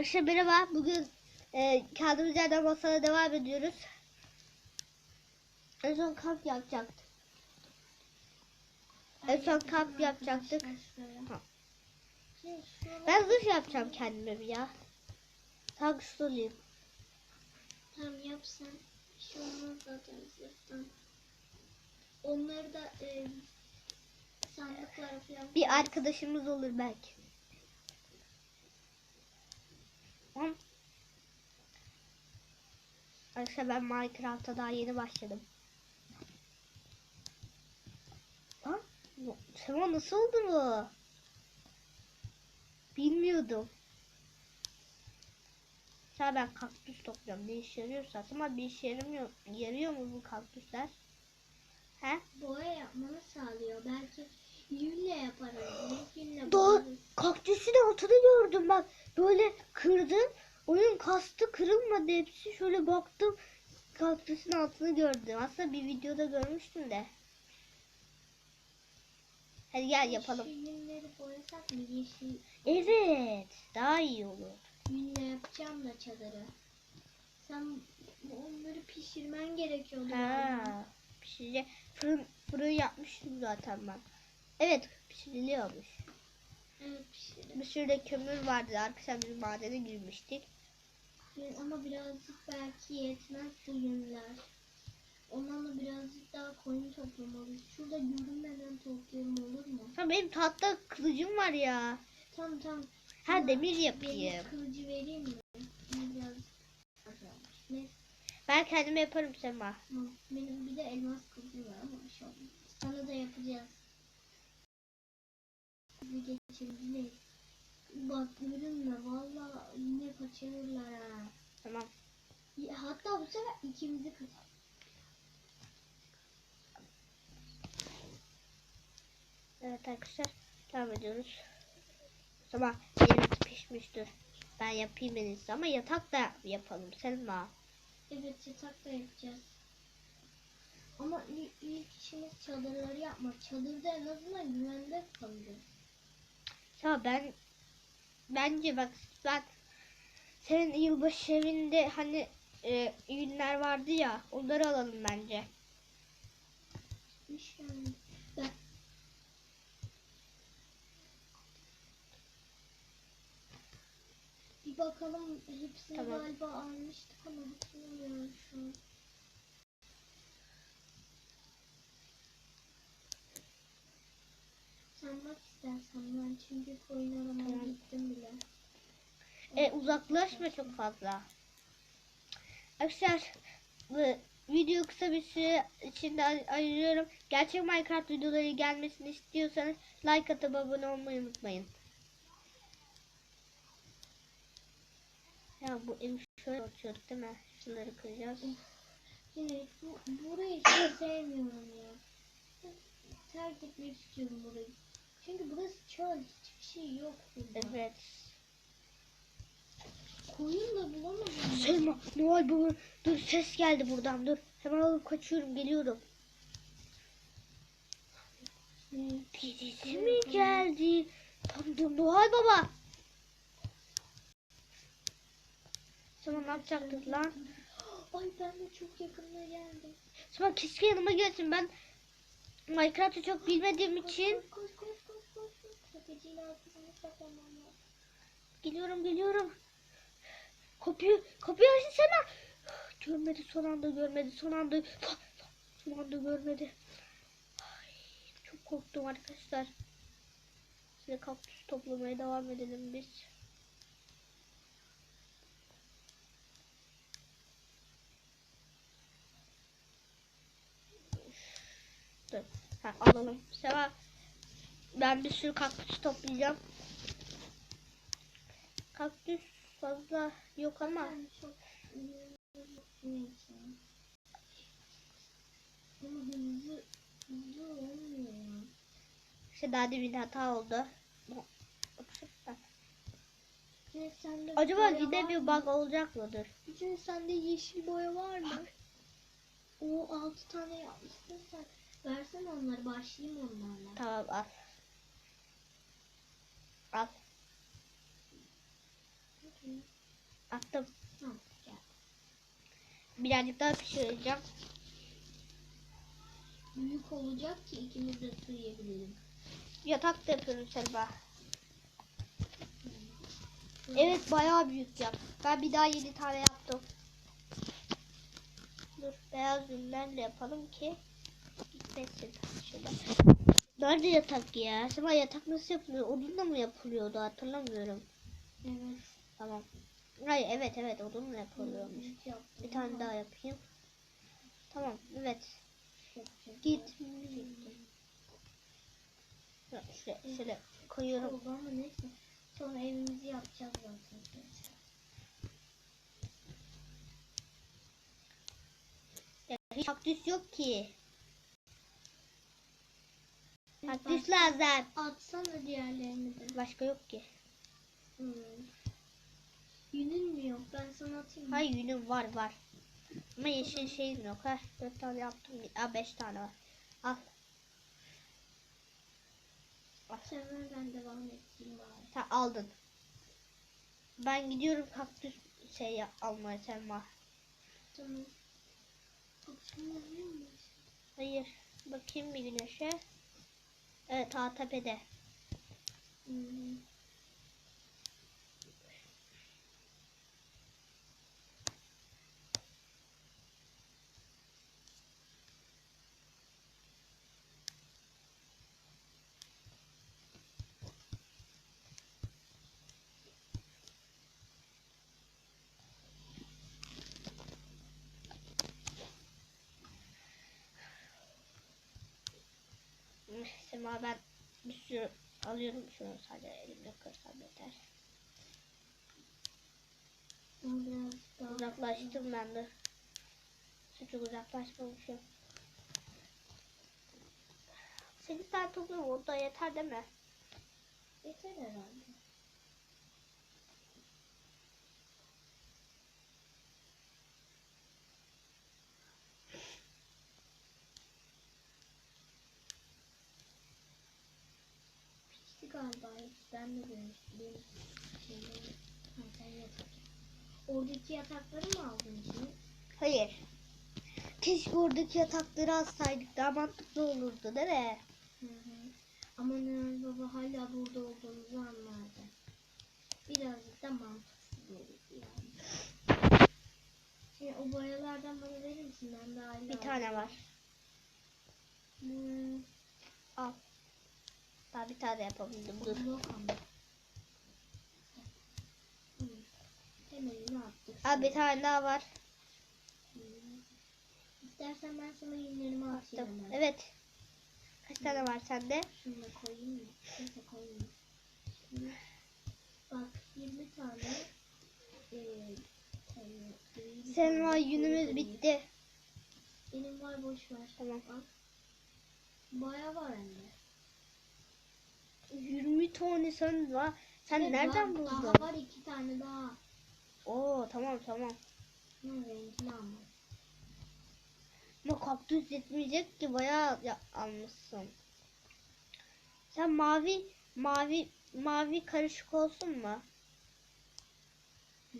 Arkadaşlar merhaba. Bugün e, kaldığımız yerden masala devam ediyoruz. En son kamp yapacaktık. En son kamp yapacaktık. Ha. Ben zırh yapacağım kendime bir ya. Hangisi olayım? Tamam yap sen. Bir şey olmaz zaten zırhtan. Onları da e, sandıklara falan Bir arkadaşımız olur belki. Tamam. Arkadaşlar ben Minecraft'a daha yeni başladım. Lan Sema nasıl oldu bu? Bilmiyordum. Ya ben kaktüs topluyorum. Ne işe yarıyorsa. Ama bir işe yaramıyor. Yarıyor mu bu kaktüsler? He? boya yapmanı sağlıyor. Belki yünle yaparız. Yünle Doğru. Kaktüsün altını gördüm bak. Böyle kırdım. Oyun kastı kırılmadı hepsi. Şöyle baktım. Kaktüsün altını gördüm. Aslında bir videoda görmüştüm de. Hadi gel yapalım. Şu yünleri boyasak mı? Yeşil Evet. Daha iyi olur. yünle yapacağım da çadırı. Sen onları pişirmen gerekiyor. Ha. Pişirecek. Fırın, fırın yapmıştım zaten ben. Evet pişiriliyormuş. Evet. Bir sürü de kömür vardı. Arkadaşlar biz madene girmiştik. Ama birazcık belki yetmez bu yünler. Ondan da birazcık daha koyun toplamalıyız. Şurada görünmeden toplayalım olur mu? Ha benim tahta kılıcım var ya. Tamam tamam. Ha Ama demir Benim yapayım. kılıcı vereyim mi? Biraz azalmış. Ben kendim yaparım Sema. Tamam. Benim bir de elmas kılıcım var ama bir şey olmaz. Sana da yapacağız. Geçelim. Ne? Bak görünme valla yine kaçırırlar ha. Tamam. Ya, Hatta bu sefer ikimizi kaçır. Evet arkadaşlar devam ediyoruz. Ama yemek pişmiştir. Ben yapayım en iyisi ama yatak da yapalım Selma. Evet yatak da yapacağız. Ama ilk, ilk işimiz çadırları yapmak. Çadırda en azından güvende kalırız. Ya ben bence bak ben senin yılbaşı evinde hani e, ürünler vardı ya onları alalım bence. Bir bakalım hepsini Tamam. galiba almıştık ama hatırlamıyorum şu an. Sen bak istersen ben çünkü koyun aramaya Tamam. gittim bile. E, uzaklaşma çok fazla. Arkadaşlar bu video kısa bir süre içinde ay- ayırıyorum. Gerçek Minecraft videoları gelmesini istiyorsanız like atıp abone olmayı unutmayın. Ya bu evi şöyle açıyorduk değil mi? Şunları kıracağız. Yine bu, burayı hiç sevmiyorum ya. Terk etmek istiyorum burayı. Çünkü burası çöl. Hiçbir şey yok burada. Evet. Koyun da bulamadım. Selma, Noel Baba. Dur ses geldi buradan dur. Hemen alıp kaçıyorum geliyorum. Birisi mi geldi? Tam dur Noel Baba. Selma ne yapacaktık lan? Ay ben de çok yakında geldim. Selma keşke yanıma gelsin ben Minecraft'ı çok bilmediğim için koş koş koş. Geliyorum geliyorum. Kapıyı kapıyı Selma. Görmedi son anda görmedi son anda son anda görmedi. Ay, çok korktum arkadaşlar. Şimdi kaktüs toplamaya devam edelim biz. Ha, alalım. Seva ben bir sürü kaktüs toplayacağım. Kaktüs fazla yok ama işte daha demin hata oldu. Acaba yine bir bug olacak mıdır? Cüneyt sende yeşil boya var mı? O altı tane yapmışsın sen. Versene onları başlayayım onlarla. Tamam al. Al. Attım. Gel. Birazcık daha pişireceğim. Büyük olacak ki ikimiz de sığabilelim. Yatak da yapıyorum Selma. Evet bayağı büyük yap. Ben bir daha 7 tane yaptım. Dur beyaz ünlerle yapalım ki gitmesin. Şöyle. Nerede yatak ya? Selma yatak nasıl yapılıyor? Odunla mı yapılıyordu hatırlamıyorum. Evet. Tamam. Hayır evet evet odunla yapılıyormuş. Yaptım. Bir tane daha yapayım. Tamam evet. Çok Git. Şöyle, şöyle koyuyorum. Ama neyse. Sonra evimizi yapacağız zaten. Ya, hiç kaktüs yok ki. Kaktüs başka- lazım. Atsana diğerlerini de. Başka yok ki. Hmm. Yünün mü yok? Ben sana atayım mı? Hayır yünüm var var. Ama yeşil şeyim yok. Ha, dört tane yaptım. Aa, beş tane var. Al. Sen ver ben devam edeyim bari. Sen aldın. Ben gidiyorum kaktüs şey ya- almaya Selma. Tamam. Akşam oluyor mu? Hayır. Bakayım bir güneşe. Evet ta tepede. Hmm. Selma ben bir sürü alıyorum şunu sadece elimle kırsam yeter. Uzaklaştım ben de. Çok uzaklaşmamışım. Sekiz tane topluyorum o da yeter değil mi? yeter herhalde. Pişti galiba. Ben de. Benim şeyleri. Yatak. Oradaki yatakları mı aldın şimdi? Hayır. Keşke oradaki yatakları alsaydık daha mantıklı olurdu değil mi? Hı hı. Ama Noel Baba hala burada olduğumuzu anlardı. Birazcık da mantıksız olurdu yani. Şimdi o boyalardan bana verir misin? Ben de hala... Bir tane var. Al. Daha bir tane yapabildim. Dur. Al bir tane daha var. İstersen ben sana yünlerimi atayım Attım. hemen. Evet. Kaç tane var sende? Şunu da koyayım mı? Neyse koyayım. Şimdi bak 20 tane bir Senin var koyu yünümüz koyayım. bitti. Benim var boş ver. Tamam. Baya var hem 20 tane sen var. Sen Evet, nereden var, buldun? Daha var iki tane daha. Oo tamam tamam. Bunun rengini ama. Ama kaktüs yetmeyecek ki bayağı ya- almışsın. Sen mavi mavi mavi karışık olsun mu?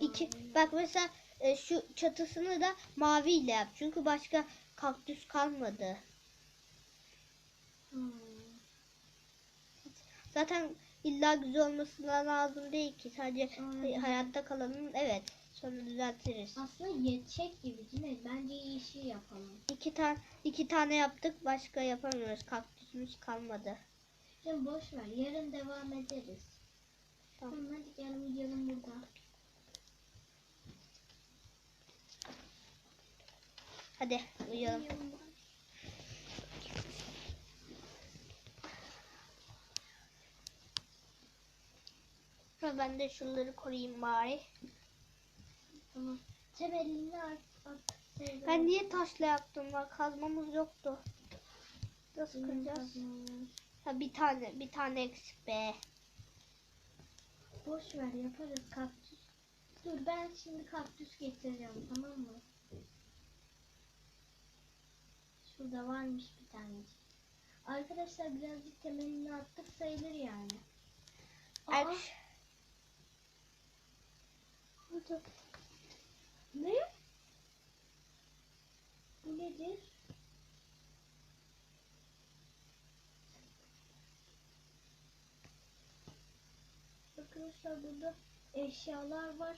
İki Mavi. bak mesela e, şu çatısını da maviyle yap. Çünkü başka kaktüs kalmadı. Hmm. Zaten illa güzel olmasına lazım değil ki. Sadece Aynen. hayatta kalanın evet. Sonra düzeltiriz. Aslında yetecek gibi değil mi? Bence yeşil yapalım. İki tane iki tane yaptık. Başka yapamıyoruz. Kaktüsümüz kalmadı. Şimdi boş ver. Yarın devam ederiz. Tamam. Tamam hadi gel uyuyalım burada. Hadi uyuyalım. Uyuyalım. Ha, Ben de şunları koruyayım bari. Tamam. Temelini at. Ben niye taşla yaptım? Bak kazmamız yoktu. Nasıl Benim kıracağız? Ha bir tane bir tane eksik be. Boş ver yaparız kaktüs. Dur ben şimdi kaktüs getireceğim tamam mı? Şurada varmış bir tanecik. Arkadaşlar birazcık temelini attık sayılır yani. Aa, oldu. Ne? Bu nedir? Arkadaşlar burada eşyalar var.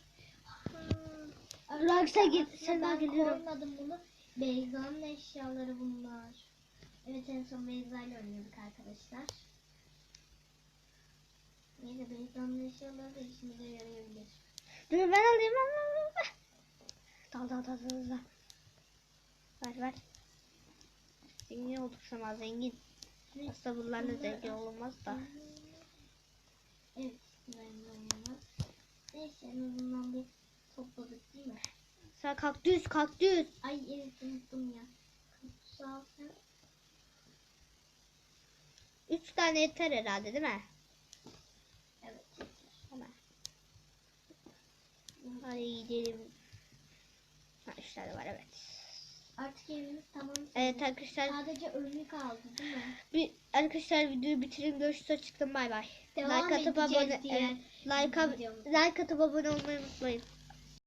Raksa git, sen daha ben geliyorum. koymadım bunu. Beyza'nın eşyaları bunlar. Evet en son Beyza ile oynuyorduk arkadaşlar. Neyse Beyza'nın eşyaları da işimize yarayabilir. Dur ben alayım. al, al, al, al. Dal dal dal dal dal. Ver ver. Zengin olduk sana zengin. Aslında bunlarla Bunlar- zengin olunmaz da. Evet. Neyse en azından bir topladık değil mi? Sen kaktüs kaktüs. Ay evet unuttum ya. Ol sen. Üç tane yeter herhalde değil mi? Evet yeter. Hemen. Hadi gidelim. Ha tane var evet. Artık evimiz tamam. Evet arkadaşlar Sadece önlük kaldı değil mi? bir arkadaşlar videoyu bitirin görüşürüz çıktım bay bay. Devam like atıp abone diğer evet, like, ab- like atıp abone olmayı unutmayın.